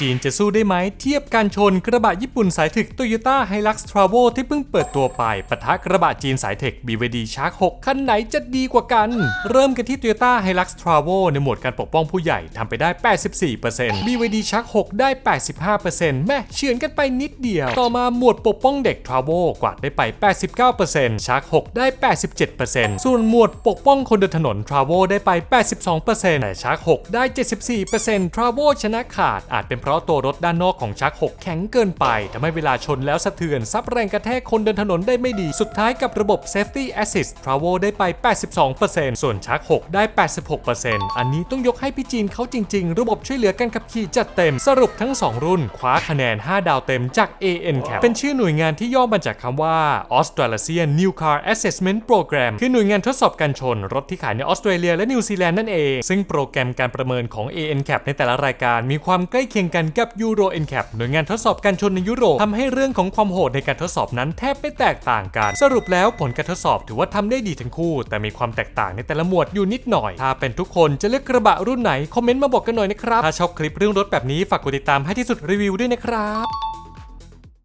จีนจะสู้ได้ไหมเทียบการชนกระบะญี่ปุ่นสายถึก Toyota Hilux Travo ที่เพิ่งเปิดตัวไปปะทะกระบะจีนสายเทค BVD Shark 6 คันไหนจะดีกว่ากัน เริ่มกันที่ Toyota Hilux Travo ในหมวดการปกป้องผู้ใหญ่ทำไปได้ 84% BVD Shark 6 ได้ 85%แม่เฉือนกันไปนิดเดียว ต่อมาหมวดปกป้องเด็ก Travo กวาดได้ไป 89% Shark 6 ได้ 87%ส่วนหมวดปกป้องคนเดินถนน Travo ได้ไป 82%แต่ Shark 6 ได้ 74% Travo ชนะขาดอาจเป็นเพราะตัวรถด้านนอกของ Shark 6แข็งเกินไปทำให้เวลาชนแล้วสะเทือน ซับแรงกระแทกคนเดินถนนได้ไม่ดีสุดท้ายกับระบบ Safety Assist Travo ได้ไป 82%ส่วน Shark 6ได้ 86%อันนี้ต้องยกให้พี่จีนเขาจริง ๆ ระบบช่วยเหลือการขับขี่จัดเต็ม สรุปทั้ง 2 รุ่น คว้าคะแนน 5 ดาวเต็มจาก AN Cap เป็นชื่อหน่วยงานที่ย่อมาจากคำว่า Australasian New Car Assessment Program คือหน่วยงานทดสอบการชน รถที่ขายในออสเตรเลียและนิวซีแลนด์นั่นเอง ซึ่งโปรแกรมการประเมินของ AN Cap ในแต่ละรายการมีความใกล้เคียงกันกับ Euro NCAP หน่วยงานทดสอบการชนในยุโรปทำให้เรื่องของความโหดในการทดสอบนั้นแทบไม่แตกต่างกัน สรุปแล้วผลการทดสอบถือว่าทำได้ดีทั้งคู่ แต่มีความแตกต่างในแต่ละหมวดอยู่นิดหน่อย ถ้าเป็นทุกคนจะเลือกกระบะรุ่นไหน คอมเมนต์มาบอกกันหน่อยนะครับ ถ้าชอบคลิปเรื่องรถแบบนี้ฝากกดติดตามให้ที่สุดรีวิวด้วยนะครับ